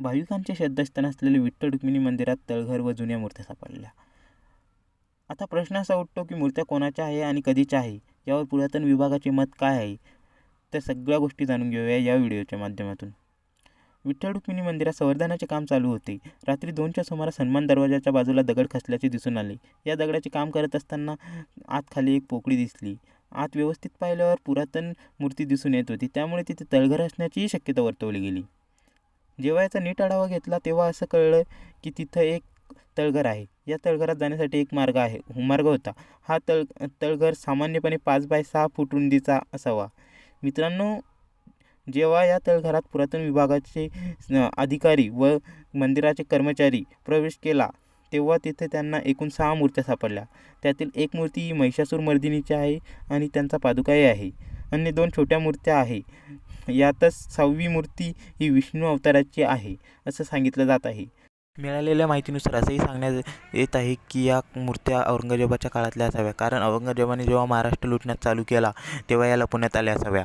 भाविकांचे श्रद्धास्थान असलेले विठ्ठल रुक्मिणी मंदिरात तळघर व जुन्या मूर्त्या सापडल्या. आता प्रश्न असा उठतो की मूर्त्या कोणाच्या आहे आणि कधीच्या आहे? यावर पुरातन विभागाचे मत काय आहे? त्या सगळ्या गोष्टी जाणून घेऊया या व्हिडिओच्या माध्यमातून. विठ्ठल रुक्मिणी मंदिरात संवर्धनाचे काम चालू होते. रात्री दोनच्या सुमारास हनुमान दरवाजाच्या बाजूला दगड खसल्याचे दिसून आले. या दगडाचे काम करत असताना आत खाली एक पोकळी दिसली. आत व्यवस्थित पाहिल्यावर पुरातन मूर्ती दिसून येत होती. त्यामुळे तिथे तळघर असण्याचीही शक्यता वर्तवली गेली. जेव्हा याचा नीट आढावा घेतला तेव्हा असं कळलं की तिथं एक तळघर आहे. या तळघरात जाण्यासाठी एक मार्ग आहे. मार्ग होता. हा तळ तळघर सामान्यपणे पाच बाय सहा फूट रुंदीचा असावा. मित्रांनो जेव्हा या तळघरात पुरातन विभागाचे अधिकारी व मंदिराचे कर्मचारी प्रवेश केला तेव्हा तिथे त्यांना एकूण सहा मूर्त्या सापडल्या. त्यातील एक मूर्ती ही महिषासूर मर्दिनीची आहे आणि त्यांचा पादुकाही आहे. अन्य दोन छोट्या मूर्त्या आहे. यातच सहावी मूर्ती ही विष्णू अवताराची आहे असं सांगितलं जात आहे. मिळालेल्या माहितीनुसार असंही सांगण्यात येत आहे की या मूर्त्या औरंगजेबाच्या काळातल्या असाव्या. कारण औरंगजेबाने जेव्हा महाराष्ट्र लुटण्यात चालू केला तेव्हा याला पुण्यात आल्या असाव्या.